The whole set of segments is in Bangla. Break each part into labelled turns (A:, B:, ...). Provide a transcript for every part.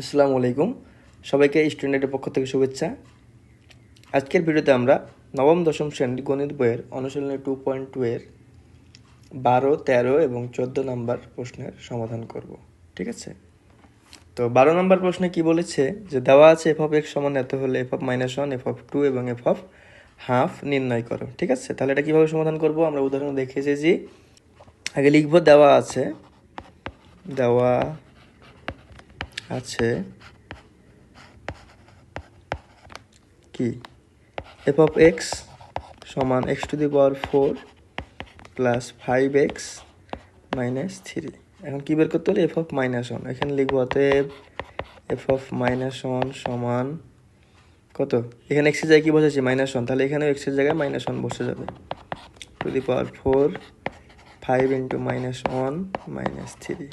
A: আসসালামু আলাইকুম। সবাইকে স্টুডেন্টের পক্ষ থেকে শুভেচ্ছা। আজকের ভিডিওতে আমরা নবম, দশম শ্রেণির গণিত বইয়ের অনুশীলনী টু পয়েন্ট টু এর বারো, তেরো এবং চোদ্দ নাম্বার প্রশ্নের সমাধান করব। ঠিক আছে? তো বারো নম্বর প্রশ্নে কি বলেছে? যে দেওয়া আছে এফ অফ এক্স সমান এত হলে f of minus one f of two এবং এফ অফ হাফ নির্ণয় করো। ঠিক আছে? তাহলে এটা কীভাবে সমাধান করব? আমরা উদাহরণ দেখে যে আগে লিখব দেওয়া আছে, দেওয়া আছে কি? এফ অফ এক্স সমান x to the power four plus five x minus three এখন কী বের করতে হলে এফ অফ মাইনাস ওয়ান এখানে লিখব অতএব এফ অফ মাইনাস ওয়ান সমান কত? এখানে এক্সের জায়গায় কী বসেছে? মাইনাস ওয়ান তাহলে এখানেও এক্সের জায়গায় মাইনাস ওয়ান বসে যাবে। To the power four five into minus one minus three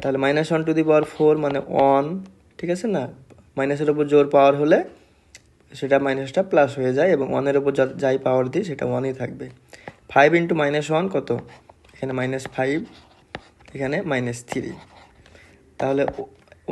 A: তাহলে minus one to the power four মানে ওয়ান ঠিক আছে না? মাইনাসের ওপর জোর পাওয়ার হলে সেটা মাইনাসটা প্লাস হয়ে যায় এবং ওয়ানের ওপর যাই পাওয়ার দিই সেটা ওয়ানই থাকবে। ফাইভ ইন্টু মাইনাস ওয়ান কত? এখানে মাইনাস ফাইভ এখানে মাইনাস থ্রি তাহলে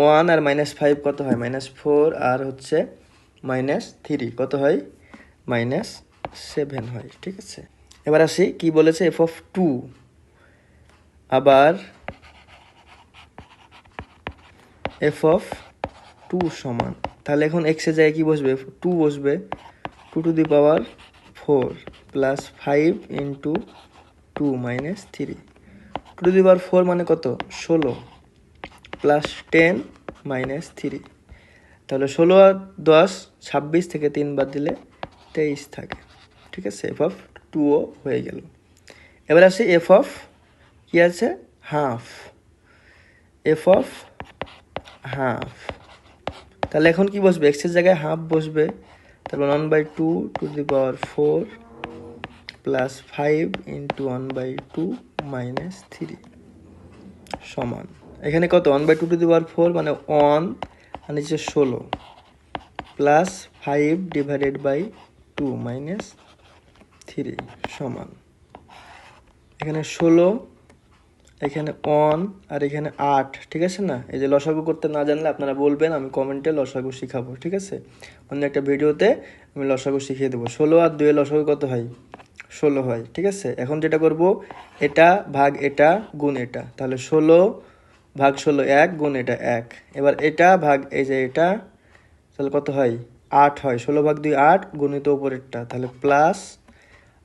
A: ওয়ান আর মাইনাস ফাইভ কত হয়? মাইনাস ফোর আর হচ্ছে মাইনাস থ্রি কত হয়? মাইনাস সেভেন হয়, ঠিক আছে? এবার আসি কি বলেছে এফ অফ টু আবার এফ অফ টু সমান। তাহলে এখন এক্সের জায়গায় কী বসবে? টু বসবে। Two to the power four plus five into two minus three two to the power four মানে কত? ষোলো প্লাস টেন মাইনাস থ্রি তাহলে ষোলো আর দশ, ছাব্বিশ থেকে তিন বাদ দিলে তেইশ থাকে। ঠিক আছে? এফ অফ টুও হয়ে গেল। এবার আসি এফ অফ কী আছে? হাফ এফ অফ হাফ তাহলে এখন কি বসবে? এক্সের জায়গায় হাফ বসবে, তারপর one by two to the power four plus five into one by two minus three সমান। এখানে কত? One by two to the power four মানে ওয়ান আর নিচে ষোলো plus five divided by two minus three সমান। এখানে ষোলো এখানে অন আর এখানে আট ঠিক আছে না? এই যে লসাগু করতে না জানলে আপনারা বলবেন, আমি কমেন্টে লসাগু শিখাবো, ঠিক আছে? অন্য একটা ভিডিওতে আমি লসাগু শিখিয়ে দেবো। ষোলো আর দুয়ে লসাগু কত হয়? ষোলো হয়, ঠিক আছে? এখন যেটা করব, এটা ভাগ এটা গুণ এটা। তাহলে ষোলো ভাগ ষোলো এক, গুণ এটা এক। এবার এটা ভাগ এই যে এটা, তাহলে কত হয়? আট হয়। ষোলো ভাগ দুই আট, গুণিত উপরেরটা। তাহলে প্লাস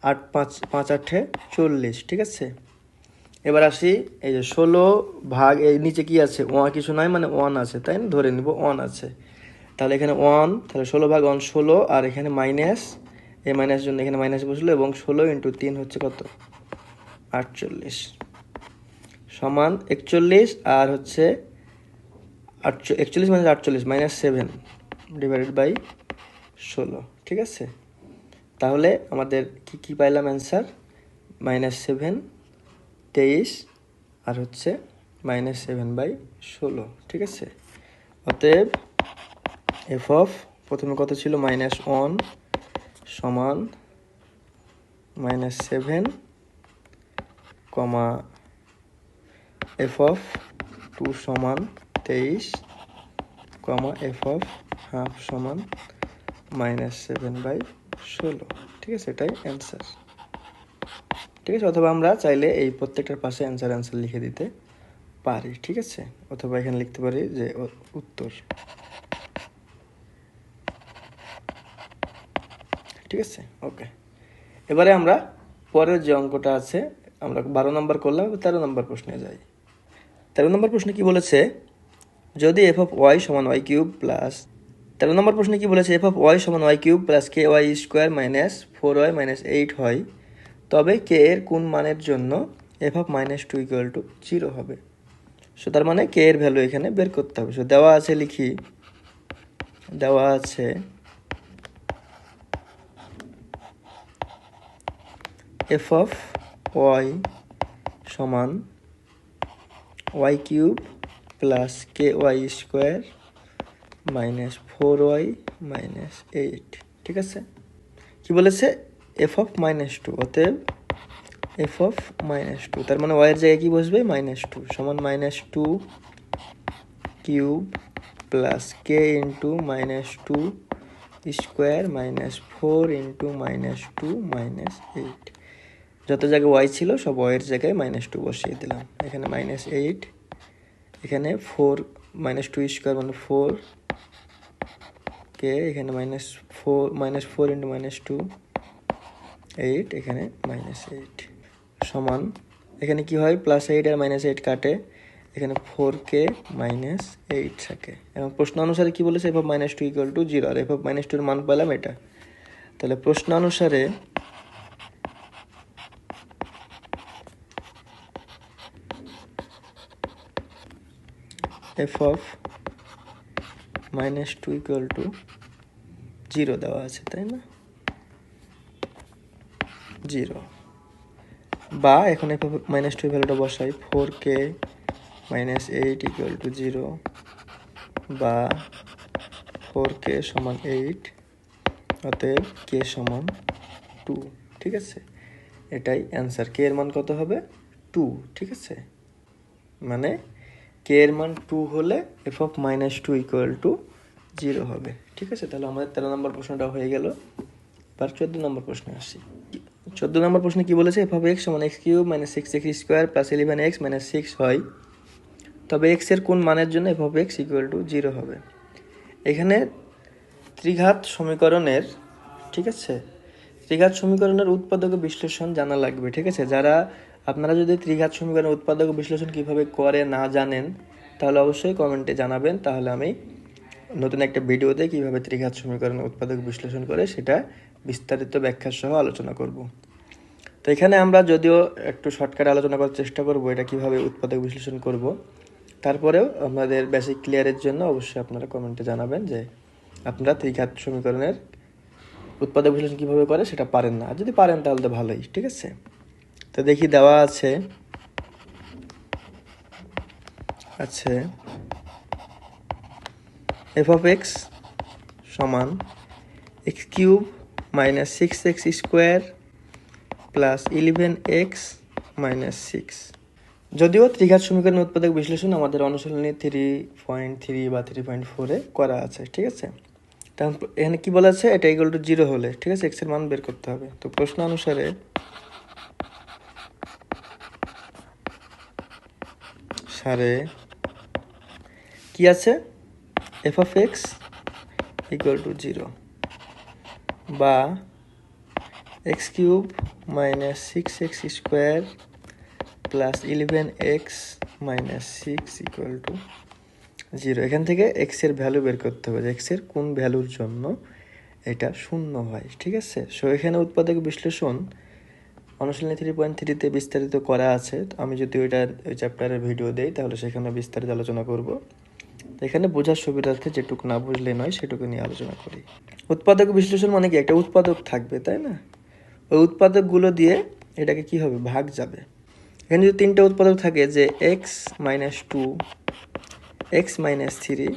A: আট পাঁচ পাঁচ আটে চল্লিশ, ঠিক আছে? এবার আসি, এই যে ষোলো ভাগ, এই নিচে কি আছে? ওয়ান কিছু নাই মানে ওয়ান আছে, তাই না? ধরে নিব ওয়ান আছে। তাহলে এখানে ওয়ান, তাহলে ষোলো ভাগ ওয়ান, ষোলো, আর এখানে মাইনাস, এই মাইনাস জন্য এখানে মাইনাস বসল, এবং ষোলো ইন্টু তিন হচ্ছে কত? আটচল্লিশ। সমান একচল্লিশ, আর হচ্ছে আটচো, একচল্লিশ মাইনাস আটচল্লিশ, মাইনাস সেভেন ডিভাইডেড বাই ষোলো, ঠিক আছে? তাহলে আমাদের কি কি পাইলাম অ্যান্সার মাইনাস সেভেন তেইশ আর হচ্ছে মাইনাস সেভেন বাই ষোলো, ঠিক আছে? অতএব এফ অফ প্রথমে কত ছিল? মাইনাস ওয়ান সমান minus seven comma F of two সমান তেইশ কমা এফ অফ হাফ সমান মাইনাস সেভেন বাই ষোলো, ঠিক আছে? এটাই অ্যান্সার ঠিক আছে? অথবা আমরা চাইলে এই প্রত্যেকটার পাশে অ্যান্সার অ্যান্সার লিখে দিতে পারি, ঠিক আছে? অথবা এখানে লিখতে পারি যে উত্তর। ঠিক আছে? ওকে। এবারে আমরা পরের যে অঙ্কটা আছে, আমরা বারো নম্বর করলাম তেরো নম্বর প্রশ্নে যাই। তেরো নম্বর প্রশ্নে কি বলেছে? যদি এফ অফ ওয়াই সমান ওয়াই কিউব প্লাস তেরো নম্বর প্রশ্নে কি বলেছে? এফ অফ ওয়াই সমান y cube plus k y square minus four y minus eight হয়। তবে কে এর কোন মানের জন্য f of minus two equal to zero হবে। সো তার মানে কে এর ভ্যালু এখানে বের করতে হবে। সো দেওয়া আছে লিখি, দেওয়া আছে এফ অফ ওয়াই সমান y cube plus k y square minus four y minus eight ঠিক আছে? কি বলেছে? এফ অফ মাইনাস টু অতএব এফ অফ মাইনাস টু তার মানে ওয়াইয়ের জায়গায় কি বসবে? মাইনাস টু সমান minus two cube plus k into minus two square minus four into minus two minus eight যত জায়গায় ওয়াই ছিল, সব ওয়ের জায়গায় মাইনাস টু বসিয়ে দিলাম। এখানে মাইনাস এইট এখানে ফোর মাইনাস টু স্কোয়ার মানে ফোর কে এখানে minus four minus four into minus two eight এখানে মাইনাস এইট সমান। এখানে কি হয়? প্লাস এইট আর মাইনাস এইট কাটে। এখানে ফোর কে মাইনাস এইট থাকে। এবং প্রশ্ন অনুসারে কি বলেছে? F of minus two equal to zero R f minus টুর মান পেলাম এটা। তাহলে প্রশ্ন অনুসারে f of minus two equal to zero দেওয়া আছে, তাই না? জিরো। বা এখন এফ মাইনাস টু ভ্যালুটা বসাই four k minus eight equal to zero বা ফোর কে সমান এইট অতএব কে সমান টু ঠিক আছে? এটাই অ্যান্সার কে এর মান কত হবে? টু ঠিক আছে? মানে কে এর মান টু হলে f of minus two equal to zero হবে, ঠিক আছে? তাহলে আমাদের তেরো নম্বর প্রশ্নটা হয়ে গেল। এবার চোদ্দ নম্বর প্রশ্নে আসি। চোদ্দ নম্বর প্রশ্নে কি বলেছে? এফ এক্স সমান x cube minus six x square plus eleven x minus six হয়। তবে এক্সের কোন মানের জন্য f of x equal to zero হবে? এখানে ত্রিঘাত সমীকরণের, ঠিক আছে? ত্রিঘাত সমীকরণের উৎপাদক বিশ্লেষণ জানা লাগবে, ঠিক আছে? যারা, আপনারা যদি ত্রিঘাত সমীকরণের উৎপাদক বিশ্লেষণ কীভাবে করে না জানেন, তাহলে অবশ্যই কমেন্টে জানাবেন। তাহলে আমি নতুন একটা ভিডিওতে কীভাবে ত্রিঘাত সমীকরণের উৎপাদক বিশ্লেষণ করে সেটা বিস্তারিত ব্যাখ্যা সহ আলোচনা করব। তো এখানে আমরা যদিও একটু শর্টকাট আলোচনা করার চেষ্টা করব, এটা কীভাবে উৎপাদক বিশ্লেষণ করব। তারপরেও আমাদের বেসিক ক্লিয়ারের জন্য অবশ্যই আপনারা কমেন্টে জানাবেন যে আপনারা ত্রিঘাত সমীকরণের উৎপাদক বিশ্লেষণ কীভাবে করে সেটা পারেন না। আর যদি পারেন তাহলে তো ভালোই, ঠিক আছে? তো দেখি দেওয়া আছে আছে এফ অফ এক্স সমান x cube minus six x square plus eleven x minus six যদিও ত্রিঘাত সমীকরণ উৎপাদক বিশ্লেষণ আমাদের অনুশীলনী থ্রি পয়েন্ট থ্রি বা থ্রি পয়েন্ট ফোরে করা আছে, ঠিক আছে? এখানে কি বলা আছে? এটা ইকুয়াল টু জিরো হলে, ঠিক আছে? এক্সের মান বের করতে হবে। তো প্রশ্ন অনুসারে সারে কি আছে? F of x equal to zero বা x cube six x square plus eleven x minus six equal to zero এখান থেকে এক্সের ভ্যালু বের করতে হবে যে এক্সের কোন ভ্যালুর জন্য এটা শূন্য হয়, ঠিক আছে? সো এখানে উৎপাদক বিশ্লেষণ অনুশীলনী থ্রি পয়েন্ট থ্রিতে বিস্তারিত করা আছে। আমি যদি ওইটা, ওই চ্যাপ্টারের ভিডিও দেই, তাহলে সেখানে বিস্তারিত আলোচনা করব। এখানে বোঝার সুবিধার্থে যেটুকু না বুঝলে নয়, সেটুকু নিয়ে আলোচনা করি। উৎপাদক বিশ্লেষণ মানে কি? একটা উৎপাদক থাকবে, তাই না? ওই উৎপাদকগুলো দিয়ে এটাকে কি হবে? ভাগ যাবে। এখানে যদি তিনটে উৎপাদক থাকে যে x minus two x minus three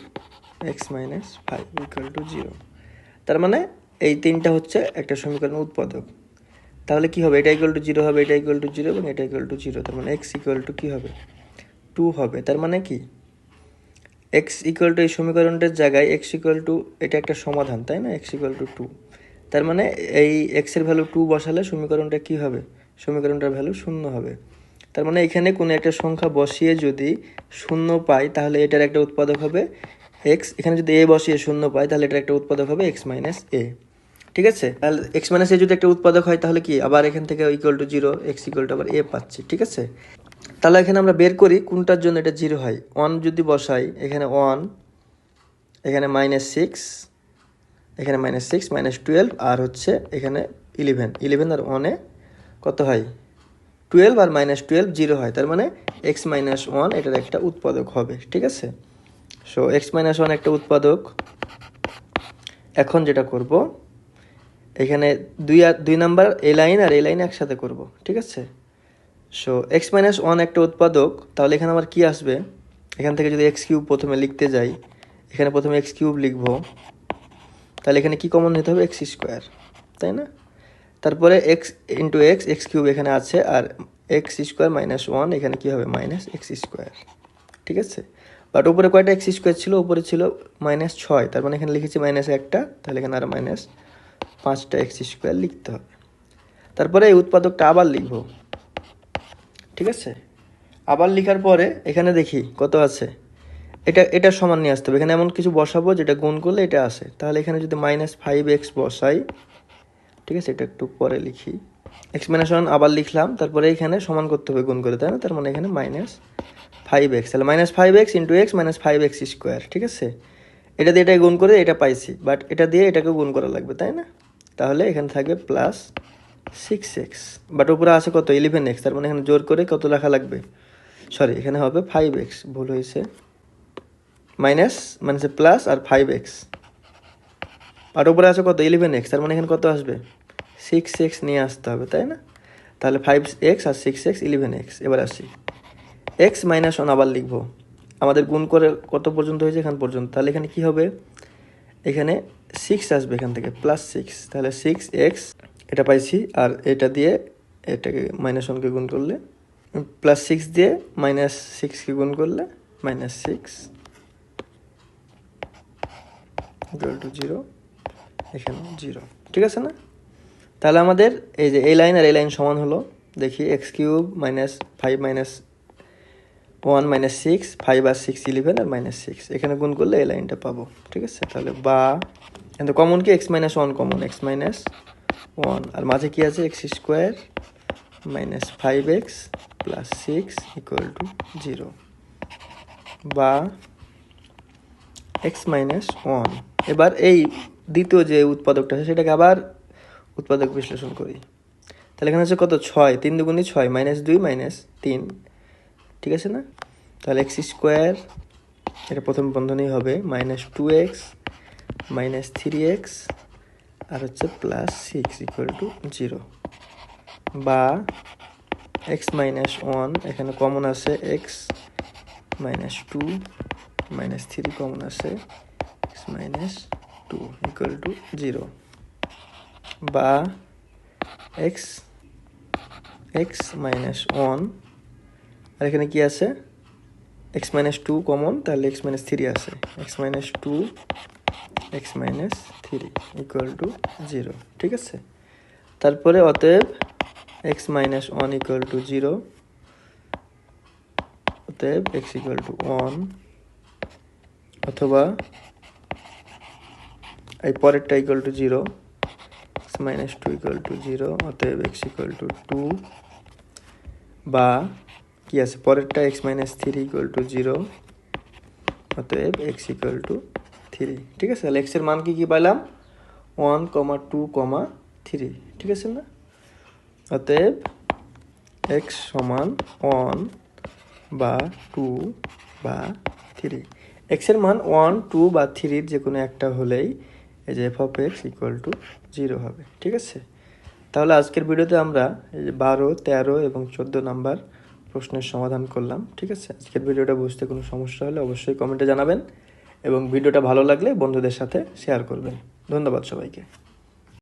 A: x minus five equal to zero তার মানে এই তিনটা হচ্ছে একটা সমীকরণ উৎপাদক। তাহলে কি হবে? এটা ইকুয়াল টু জিরো হবে, এটা ইকুয়াল টু জিরো এবং এটা ইকুয়াল টু জিরো তার মানে এক্স ইকুয়াল টু কী হবে? টু হবে, তার মানে কি? এক্স ইকুয়াল টু এই সমীকরণটার জায়গায় এক্স ইকুয়াল টু এটা একটা সমাধান, তাই না? এক্স ইকুয়াল টু টু তার মানে এই এক্সের ভ্যালু টু বসালে সমীকরণটা কি হবে? সমীকরণটার ভ্যালু শূন্য হবে। তার মানে এখানে কোনো একটা সংখ্যা বসিয়ে যদি শূন্য পাই, তাহলে এটার একটা উৎপাদক হবে এক্স এখানে যদি এ বসিয়ে শূন্য পাই, তাহলে এটার একটা উৎপাদক হবে এক্স মাইনাস এ ঠিক আছে? তাহলে এক্স মাইনাস এ যদি একটা উৎপাদক হয়, তাহলে কি? আবার এখান থেকে equal to zero x equal to আবার এ পাচ্ছি। ঠিক আছে? তাহলে এখানে আমরা বের করি কোনটার জন্য এটা জিরো হয়। ওয়ান যদি বসাই, এখানে ওয়ান এখানে মাইনাস সিক্স এখানে মাইনাস সিক্স মাইনাস টুয়েলভ আর হচ্ছে এখানে ইলেভেন ইলেভেন আর ওয়ানে কত হয়? টুয়েলভ আর মাইনাস টুয়েলভ জিরো হয়। তার মানে এক্স মাইনাস ওয়ান এটার একটা উৎপাদক হবে, ঠিক আছে? সো এক্স মাইনাস ওয়ান একটা উৎপাদক। এখন যেটা করব, এখানে দুই আর, দুই নাম্বার এ লাইন আর এ লাইন একসাথে করব, ঠিক আছে? সো এক্স মাইনাস ওয়ান একটা উৎপাদক, তাহলে এখানে আমার কি আসবে? এখান থেকে যদি এক্স কিউব প্রথমে লিখতে যাই, এখানে প্রথমে এক্স কিউব লিখব। তাহলে এখানে কি কমন নিতে হবে? এক্স স্কোয়ার তাই না? তারপরে x into x x cube এখানে আছে, আর এক্স স্কোয়ার মাইনাস ওয়ান এখানে কী হবে? মাইনাস এক্স স্কোয়ার ঠিক আছে? বাট উপরে কয়টা এক্স স্কোয়ার ছিল? উপরে ছিল মাইনাস ছয়, তার মানে এখানে লিখেছি মাইনাস একটা, তাহলে এখানে আর মাইনাস পাঁচটা এক্স স্কোয়ার লিখতে হবে। তারপরে এই উৎপাদকটা আবার লিখব, ঠিক আছে? আবার লিখার পরে এখানে দেখি কত আছে। এটা এটা সমান নিয়ে আসতে হবে। এখানে এমন কিছু বসাবো যেটা গুণ করলে এটা আসে। তাহলে এখানে যদি মাইনাস ফাইভ এক্স বসাই, ঠিক আছে, এটা একটু পরে লিখি। এক্স মাইনাস ওয়ান আবার লিখলাম, তারপরে এখানে সমান করতে হবে গুণ করে, তাই না? তার মানে এখানে মাইনাস ফাইভ এক্স তাহলে minus five x into x minus five x square ঠিক আছে? এটা দিয়ে এটা গুণ করে এটা পাইছি বাট এটা দিয়ে এটাকে গুণ করা লাগবে, তাই না? তাহলে এখানে থাকবে প্লাস সিক্স এক্স বাট উপরে আছে কত? ইলেভেন এক্স তার মানে এখানে জোর করে কত লেখা লাগবে? সরি এখানে হবে ফাইভ এক্স ভুল হয়েছে। মাইনাস মানে প্লাস আর ফাইভ এক্স আর উপরে আছে কত? ইলেভেন এক্স তার মানে এখানে কত আসবে? সিক্স এক্স নিয়ে আসতে হবে, তাই না? তাহলে ফাইভ এক্স আর সিক্স এক্স ইলেভেন এক্স এবার আসি। এক্স মাইনাস ওয়ান আবার লিখব। আমাদের গুণ করে কত পর্যন্ত হয়েছে? এখান পর্যন্ত। তাহলে এখানে কি হবে? এখানে সিক্স আসবে এখান থেকে প্লাস সিক্স তাহলে সিক্স এক্স এটা পাইছি, আর এটা দিয়ে এটাকে মাইনাস ওয়ানকে গুণ করলে প্লাস সিক্স দিয়ে মাইনাস সিক্সকে গুণ করলে minus six equal to zero এখানে জিরো ঠিক আছে না? তাহলে আমাদের এই যে এই লাইন আর এই লাইন সমান হলো। দেখি x cube minus five minus one minus six five আর সিক্স ইলেভেন আর মাইনাস সিক্স এখানে গুণ করলে এই লাইনটা পাবো। ঠিক আছে? তাহলে বা কিন্তু কমন কি? X minus one common x minus one আর মাঝে কি আছে? X square minus five x plus six equal to zero বা এক্স মাইনাস ওয়ান এবার এই দ্বিতীয় যে উৎপাদকটা আছে, সেটাকে আবার উৎপাদক বিশ্লেষণ করি। তাহলে এখানে আছে কত? ছয়। তিন দুগুণি ছয় মাইনাস দুই মাইনাস তিন। ঠিক আছে না? তাহলে এক্স স্কোয়ার এটা প্রথম বন্ধনেই হবে minus two x minus three x আর হচ্ছে plus six equal to zero বা এক্স মাইনাস ওয়ান এখানে কমন আছে x minus two minus three common আছে। X minus two equal to zero বা এক্স এক্স মাইনাস ওয়ান আর এখানে কি আছে? এক্স মাইনাস টু কমন তাহলে এক্স মাইনাস থ্রি আছে। X minus two x minus three equal to zero ঠিক আছে? তারপরে অতএব x minus one equal to zero অতএব এক্স ইকুয়াল টু ওয়ান অথবা এই পরেরটা equal to zero x minus two equal to zero অতএব এক্স ইকুয়াল টু টু বা কি আছে? পরেরটা x minus three equal to zero অতএব এক্স ইকুয়াল টু থ্রি ঠিক আছে? তাহলে এক্সের মান কি কি পাইলাম? One comma two comma three ঠিক আছে না? অতএব এক্স সমান ওয়ান বা টু বা থ্রি এক্সের মান ওয়ান টু বা থ্রির যে কোনো একটা হলেই এই যে f of x equal to zero হবে, ঠিক আছে? তাহলে আজকের ভিডিওতে আমরা এই যে বারো, তেরো এবং চোদ্দ নাম্বার প্রশ্নের সমাধান করলাম, ঠিক আছে? আজকের ভিডিওটা বুঝতে কোনো সমস্যা হলে অবশ্যই কমেন্টে জানাবেন এবং ভিডিওটা ভালো লাগলে বন্ধুদের সাথে শেয়ার করবেন। ধন্যবাদ সবাইকে।